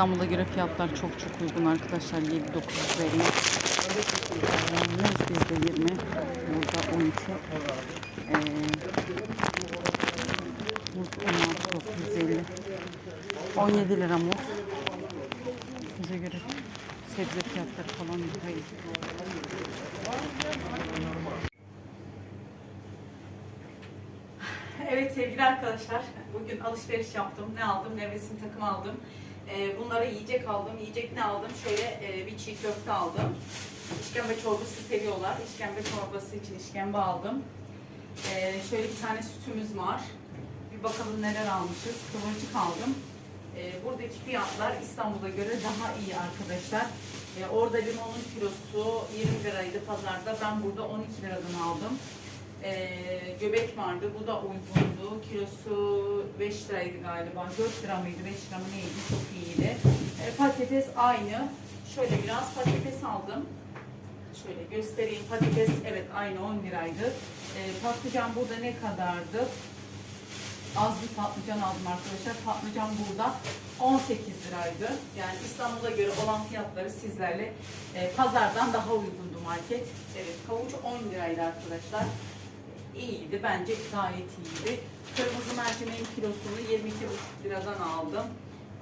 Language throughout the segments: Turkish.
İstanbul'a göre fiyatlar çok çok uygun arkadaşlar. 7-9 veriyor. Muz bizde 20. Burada 12. Ee, muz 16 950. 17 lira muz. Bize göre sebze fiyatları falan iyi. Evet sevgili arkadaşlar, bugün alışveriş yaptım. Ne aldım? Nevresim takım aldım. Ee, bunlara yiyecek aldım. Yiyecek ne aldım? Şöyle e, bir çiğ köfte aldım. İşkembe çorbası seviyorlar. İşkembe çorbası için işkembe aldım. Ee, şöyle bir tane sütümüz var. Bir bakalım neler almışız. Kıvırcık aldım. Ee, buradaki fiyatlar İstanbul'a göre daha iyi arkadaşlar. Ee, orada limonun kilosu 20 liraydı pazarda. Ben burada 12 liradan aldım. Ee, göbek vardı. Bu da uygundu. Kilosu 5 liraydı galiba. 4 lira mıydı? 5 lira mı neydi? Çok iyiydi. Ee, patates aynı. Şöyle biraz patates aldım. Şöyle göstereyim. Patates evet aynı 10 liraydı. Ee, patlıcan burada ne kadardı? Az bir patlıcan aldım arkadaşlar. Patlıcan burada 18 liraydı. Yani İstanbul'a göre olan fiyatları sizlerle e, pazardan daha uygundu market. Evet kavuç 10 liraydı arkadaşlar. İyiydi bence gayet iyiydi. Kırmızı mercimeğin kilosunu 22,5 liradan aldım.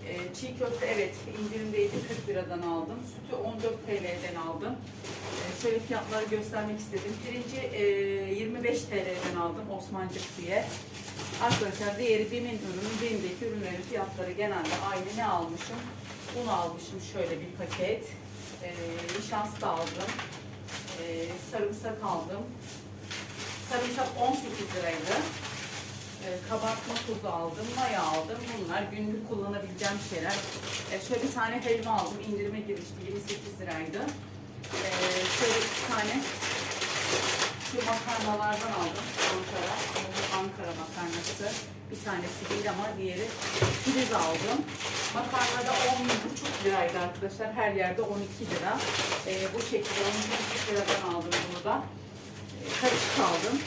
E, çiğ köfte evet indirimdeydi 40 liradan aldım. Sütü 14 TL'den aldım. E, şöyle fiyatları göstermek istedim. Pirinci e, 25 TL'den aldım Osmancık diye. Arkadaşlar diğeri BİM'in ürünü, BİM'deki ürünlerin fiyatları genelde aynı. Ne almışım? Un almışım şöyle bir paket. E, nişasta aldım. E, sarımsak aldım. Sarımsak 18 liraydı. E, kabartma tozu aldım, maya aldım. Bunlar günlük kullanabileceğim şeyler. E, şöyle bir tane helva aldım. İndirime girişti. 28 liraydı. E, şöyle bir tane şu makarnalardan aldım. Ankara. Ankara makarnası. Bir tanesi değil ama diğeri filiz aldım. Makarna da 10,5 liraydı arkadaşlar. Her yerde 12 lira. E, bu şekilde 12,5 liradan aldım bunu da. Karışık aldım.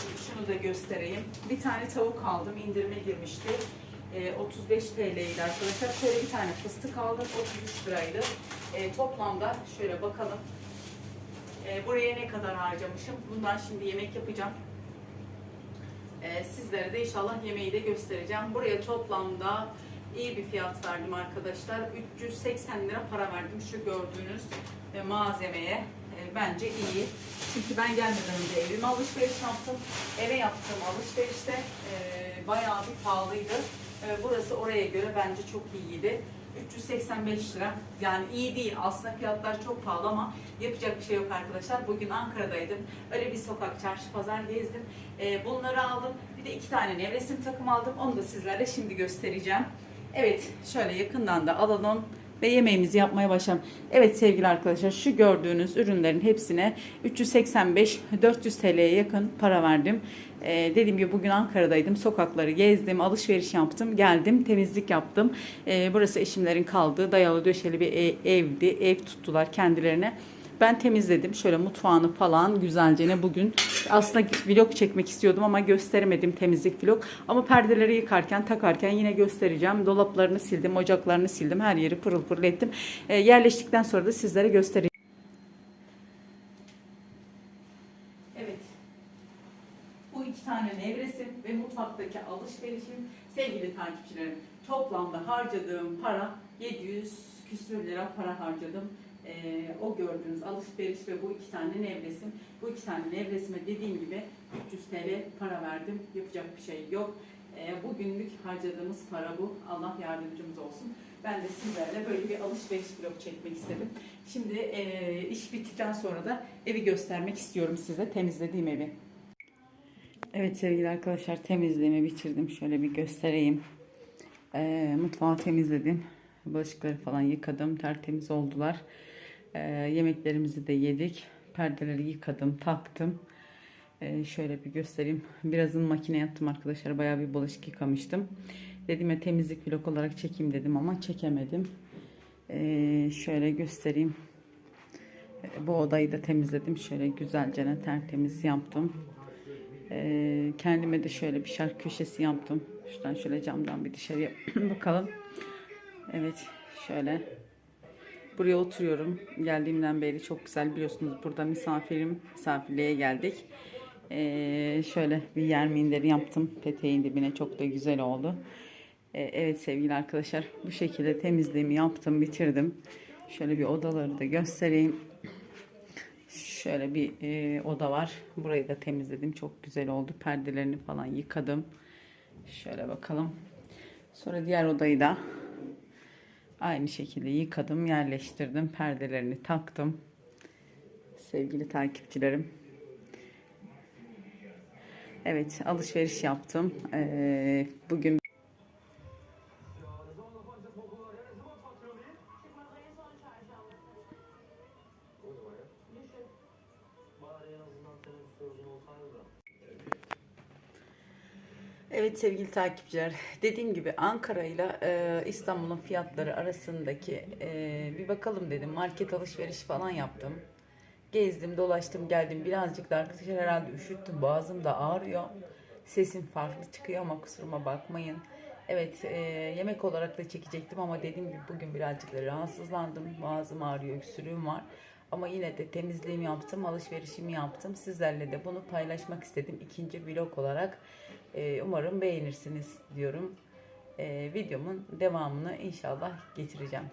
Şimdi şunu da göstereyim. Bir tane tavuk aldım. indirime girmişti. E, 35 TL'ydi arkadaşlar. Şöyle bir tane fıstık aldım. 33 liraydı. E, toplamda şöyle bakalım. E, buraya ne kadar harcamışım? Bundan şimdi yemek yapacağım. E, sizlere de inşallah yemeği de göstereceğim. Buraya toplamda iyi bir fiyat verdim arkadaşlar. 380 lira para verdim şu gördüğünüz e, malzemeye. E, bence iyi. Çünkü ben gelmeden önce evime alışveriş yaptım. Eve yaptığım alışverişte e, bayağı bir pahalıydı. Burası oraya göre bence çok iyiydi. 385 lira. Yani iyi değil. Aslında fiyatlar çok pahalı ama yapacak bir şey yok arkadaşlar. Bugün Ankara'daydım. Öyle bir sokak, çarşı, pazar gezdim. Bunları aldım. Bir de iki tane nevresim takım aldım. Onu da sizlerle şimdi göstereceğim. Evet, şöyle yakından da alalım ve yemeğimizi yapmaya başlayalım. Evet sevgili arkadaşlar şu gördüğünüz ürünlerin hepsine 385-400 TL'ye yakın para verdim. Ee, dediğim gibi bugün Ankara'daydım. Sokakları gezdim, alışveriş yaptım, geldim, temizlik yaptım. Ee, burası eşimlerin kaldığı dayalı döşeli bir e- evdi. Ev tuttular kendilerine. Ben temizledim. Şöyle mutfağını falan güzelce ne bugün. Aslında vlog çekmek istiyordum ama gösteremedim temizlik vlog. Ama perdeleri yıkarken, takarken yine göstereceğim. Dolaplarını sildim, ocaklarını sildim. Her yeri pırıl pırıl ettim. Ee, yerleştikten sonra da sizlere göstereceğim. Tane nevresim ve mutfaktaki alışverişim sevgili takipçilerim. Toplamda harcadığım para 700 küsür lira para harcadım. Ee, o gördüğünüz alışveriş ve bu iki tane nevresim. Bu iki tane nevresime dediğim gibi 300 TL para verdim. Yapacak bir şey yok. Ee, bugünlük harcadığımız para bu. Allah yardımcımız olsun. Ben de sizlerle böyle bir alışveriş vlog çekmek istedim. Şimdi e, iş bittikten sonra da evi göstermek istiyorum size. Temizlediğim evi. Evet sevgili arkadaşlar temizliğimi bitirdim. Şöyle bir göstereyim. Ee, mutfağı temizledim. Bulaşıkları falan yıkadım. Tertemiz oldular. Ee, yemeklerimizi de yedik. Perdeleri yıkadım, taktım. Ee, şöyle bir göstereyim. Birazın makineye attım arkadaşlar. Bayağı bir bulaşık yıkamıştım. Dedim ya temizlik vlog olarak çekeyim dedim ama çekemedim. Ee, şöyle göstereyim. Ee, Bu odayı da temizledim. Şöyle güzelce tertemiz yaptım. Ee, kendime de şöyle bir şark köşesi yaptım. Şuradan şöyle camdan bir dışarıya bakalım. Evet şöyle buraya oturuyorum. Geldiğimden beri çok güzel biliyorsunuz burada misafirim misafirliğe geldik. Ee, şöyle bir yer minderi yaptım peteğin dibine çok da güzel oldu. Ee, evet sevgili arkadaşlar bu şekilde temizliğimi yaptım bitirdim. Şöyle bir odaları da göstereyim. Şöyle bir e, oda var. Burayı da temizledim. Çok güzel oldu. Perdelerini falan yıkadım. Şöyle bakalım. Sonra diğer odayı da aynı şekilde yıkadım, yerleştirdim. Perdelerini taktım. Sevgili takipçilerim. Evet, alışveriş yaptım. Ee, bugün Evet sevgili takipçiler, dediğim gibi Ankara ile e, İstanbul'un fiyatları arasındaki e, bir bakalım dedim. Market alışveriş falan yaptım. Gezdim, dolaştım, geldim. Birazcık da arkadaşlar herhalde üşüttüm. Boğazım da ağrıyor. Sesim farklı çıkıyor ama kusuruma bakmayın. Evet, e, yemek olarak da çekecektim ama dediğim gibi bugün birazcık da rahatsızlandım. Boğazım ağrıyor, öksürüğüm var. Ama yine de temizliğimi yaptım, alışverişimi yaptım. Sizlerle de bunu paylaşmak istedim ikinci vlog olarak. Ee, umarım beğenirsiniz diyorum. Ee, videomun devamını inşallah getireceğim.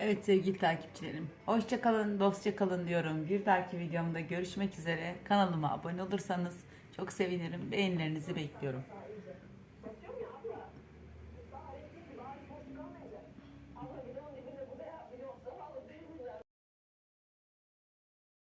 Evet sevgili takipçilerim. Hoşça kalın, dostça kalın diyorum. Bir dahaki videomda görüşmek üzere. Kanalıma abone olursanız çok sevinirim. Beğenilerinizi bekliyorum.